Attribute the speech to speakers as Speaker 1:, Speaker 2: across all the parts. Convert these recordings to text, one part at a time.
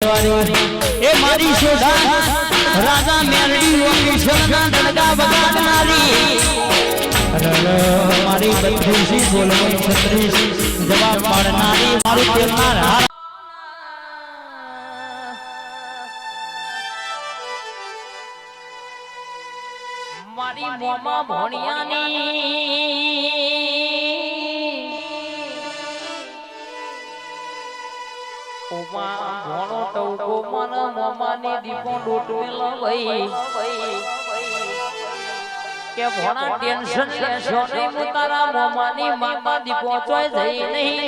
Speaker 1: એ મારી શોધા રાજા મેરડી ઓકેશ્વરના દડગા બગાડનારી મારી બંધુસી બોલવાની છત્રીસ જવાબ પાડનારી, મારું તેલનાર હાર
Speaker 2: મારી મોમા ભણિયાની મન મોમાની દીપો ચોય જઈ નહીં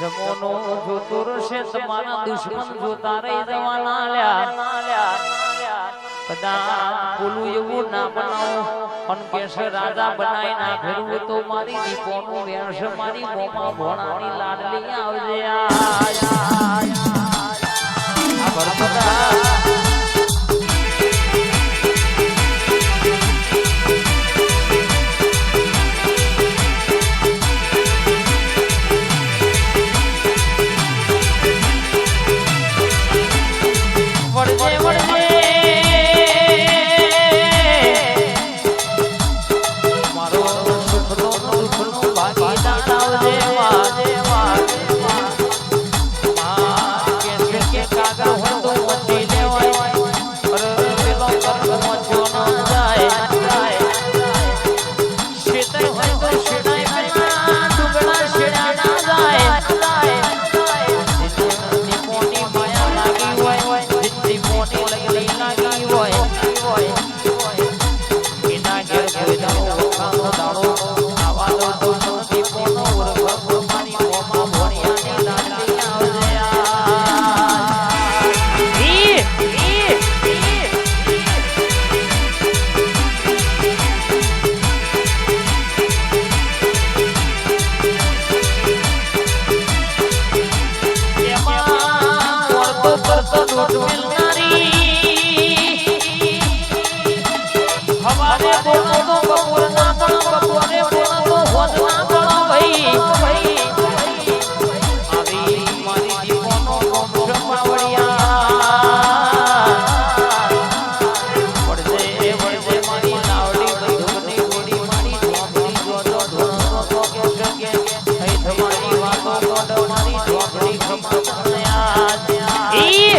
Speaker 2: જોતો રહેશે તમારા દુશ્મન જોતા રહી જવાના લ્યા. કદાચ બોલું એવું ના બનાવો પણ કેસે રાજા બનાવી ના ફેરવું તો મારી દીપોનું વેણસ મારી મોમાં ભોણાની લાડલી આવજે. આ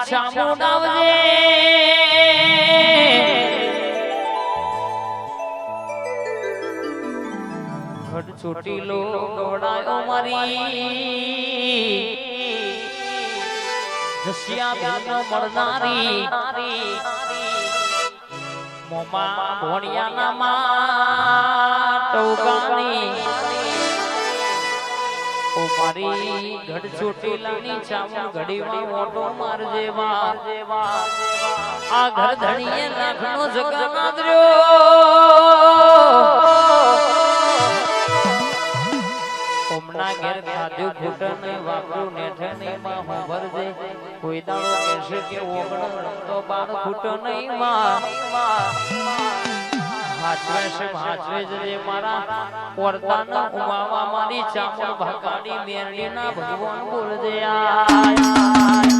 Speaker 2: મારી ચામુંડાવજે છોટી લો દોડાયો મારી. જસિયા બેનો મળનારી મોમા ભોણિયાના માં ટોકાની ઓ મારી ઘડ ચોટીલાની ચામું ઘડીમાં ઓટો માર જેવા. આ ઘર ધણીએ લાખનો જગા ઓમના ઘેર ખાધ્યું ઘૂંટણ નહીં વાપરું નેઠે નહીં માં હું ભરજે. કોઈ દાડો કહેશે કે ઓગણ તો બાળ ઘૂંટણ નહીં માં. હાચવે છે મારા. પોરતાના ઉમાવા મારી ચામડ ભગાડી મેરડીના ભગવાન બોલજે આય.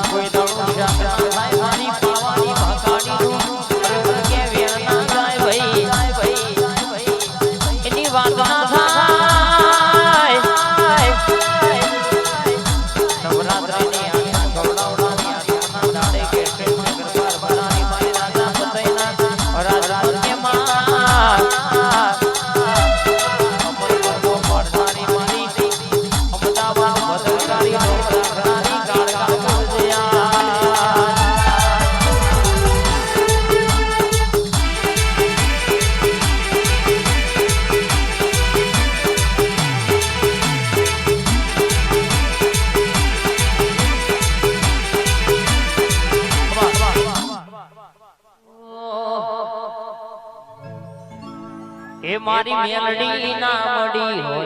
Speaker 2: એ મારી મેલડી ના મળી હોય